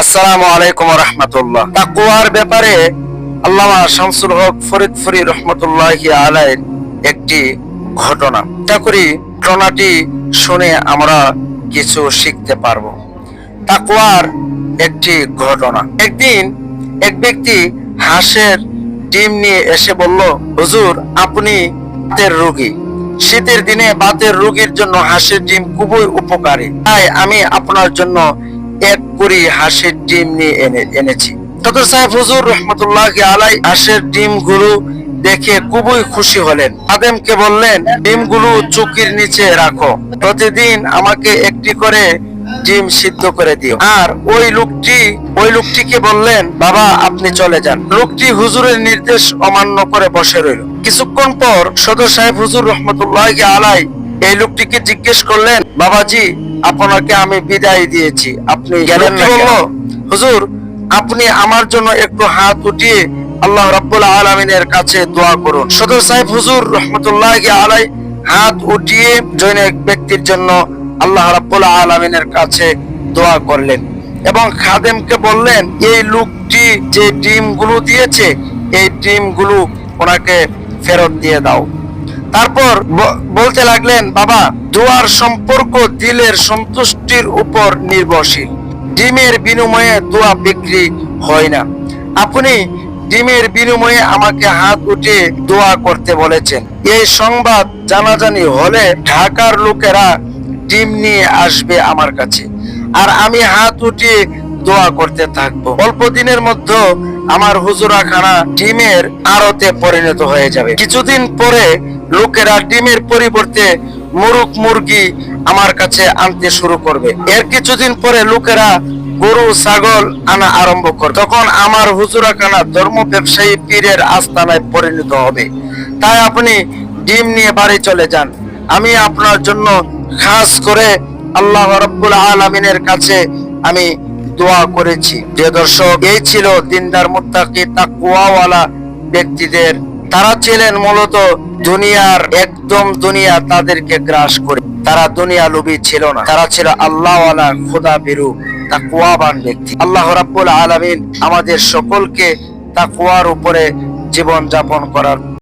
আসসালামু আলাইকুম রহমতুল্লাহ তাকুয়ার ব্যাপারে আল্লামা শামসুল হক রহমতুল্লাহ একটি ঘটনা। আশা করি ঘটনাটি শুনে আমরা কিছু শিখতে পারব। তাকুয়ার একটি ঘটনা। একদিন এক ব্যক্তি হাঁসের ডিম নিয়ে এসে বলল, হুজুর, আপনি বাতের রোগী। শীতের দিনে বাতের রোগীর জন্য হাঁসের ডিম খুবই উপকারী। তাই আমি আপনার জন্য এক কুড়ি হাঁসের ডিম নিয়ে এনে, এনেছি। সাহেব হুজুর রহমতুল্লাহ আলাই হাঁসের দেখে খুবই খুশি হলেন। আদেমকে বললেন, ডিমগুলো চুকির নিচে রাখো। প্রতিদিন আমাকে একটি করে ডিম সিদ্ধ করে দিও। আর ওই লোকটি, ওই লোকটিকে বললেন, বাবা, আপনি চলে যান। লোকটি হুজুরের নির্দেশ অমান্য করে বসে রইল। কিছুক্ষণ পর সদর সাহেব হুজুর রহমতুল্লাহ আলাই এই লোকটিকে জিজ্ঞেস করলেন বাবাজি আপনাকে আমি বিদায় দিয়েছি। আপনি গেলেন হুজুর আপনি আমার জন্য একটু হাত উঠিয়ে আল্লাহ রাব্বুল আলামিনের কাছে দোয়া করুন। সদর সাহেব হুজুর রহমতুল্লাহ আলাই হাত উঠিয়ে জৈনিক ব্যক্তির জন্য আল্লাহ রাব্বুল আলামিনের কাছে দোয়া করলেন এবং খাদেমকে বললেন এই লোকটি যে ডিমগুলো দিয়েছে এই ডিমগুলো ওনাকে ফেরত দিয়ে দাও। তারপর বলতে লাগলেন, বাবা, দোয়ার সম্পর্ক দিলের সন্তুষ্টির উপর নির্ভরশীল। ডিমের বিনিময়ে দোয়া বিক্রি হয় না। আপনি ডিমের বিনিময়ে আমাকে হাত উঠে দোয়া করতে বলেছেন। এই সংবাদ জানাজানি হলে ঢাকার লোকেরা ডিম নিয়ে আসবে আমার কাছে। আর আমি হাত উঠিয়ে দোয়া করতে থাকব। অল্প দিনের মধ্যে আমার হুজুরাখানা ডিমের আড়তে পরিণত হয়ে যাবে। কিছুদিন পরে লোকেরা ডিমের পরিবর্তে মুরুক মুরগি আমার কাছে আনতে শুরু করবে। এর কিছুদিন পরে লোকেরা গরু, ছাগল আনা আরম্ভ করবে। তখন আমার হুজুরাখানা ধর্ম ব্যবসায়ী পীরের আস্তানায় পরিণত হবে। তাই আপনি ডিম নিয়ে বাড়ি চলে যান। আমি আপনার জন্য খাস করে আল্লাহ রব্বুল আলমিনের কাছে আমি দোয়া করেছি। যে দর্শক, এই ছিল দিনদার মুত্তাকি তাকুয়াওয়ালা ব্যক্তিদের। তারা ছিলেন মূলত দুনিয়ার, একদম দুনিয়া তাদেরকে গ্রাস করে। তারা দুনিয়া লোভী ছিল না। তারা ছিল আল্লাহওয়ালা খোদা বেরু তাকুয়াবান ব্যক্তি। আল্লাহ রাব্বুল আলামিন আমাদের সকলকে তাকুয়ার উপরে জীবন যাপন করার